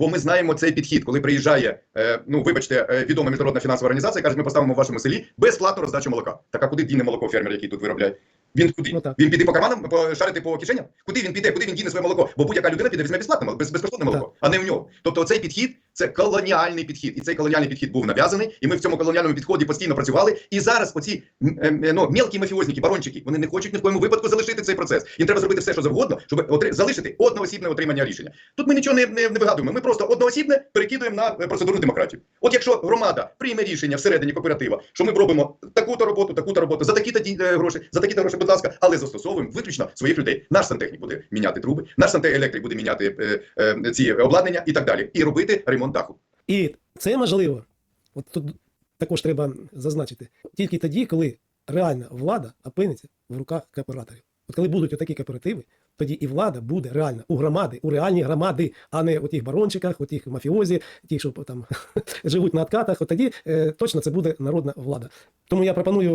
Бо ми знаємо цей підхід, коли приїжджає, е, ну вибачте, е, відома міжнародна фінансова організація, каже, ми поставимо в вашому селі безплатну роздачу молока. Так а куди діне молоко фермер, який тут виробляє? Він куди? Ну, він піде по карманам, по шарити по кишеням? Куди він піде? Куди він діне своє молоко? Бо будь-яка людина піде візьме безплатне молоко, без, безкоштовне молоко, а не в нього. Тобто цей підхід це колоніальний підхід, і цей колоніальний підхід був нав'язаний, і ми в цьому колоніальному підході постійно працювали. І зараз оці ем, е, ну, мелкі мафіозники, барончики, вони не хочуть ні в коєму випадку залишити цей процес. Їм треба зробити все, що завгодно, щоб отри- залишити одноосібне отримання рішення. Тут ми нічого не, не, не вигадуємо. Ми просто одноосібне перекидуємо на е, процедуру демократії. От якщо громада прийме рішення всередині кооператива, що ми робимо таку-то роботу, таку-то роботу, за такі-то е, гроші, за такі-то гроші, будь ласка, але застосовуємо виключно своїх людей. Наш сантехнік буде міняти труби, наш сантеелектрик буде міняти е, е, ці обладнання і так далі, і робити ремонт даху. І це можливо, от тут також треба зазначити, тільки тоді, коли реальна влада опиниться в руках кооператорів. От коли будуть такі кооперативи, тоді і влада буде реальна у громади, у реальні громади, а не у тих барончиках, у тих мафіозі, ті, що там живуть на откатах. От тоді е, точно це буде народна влада. Тому я пропоную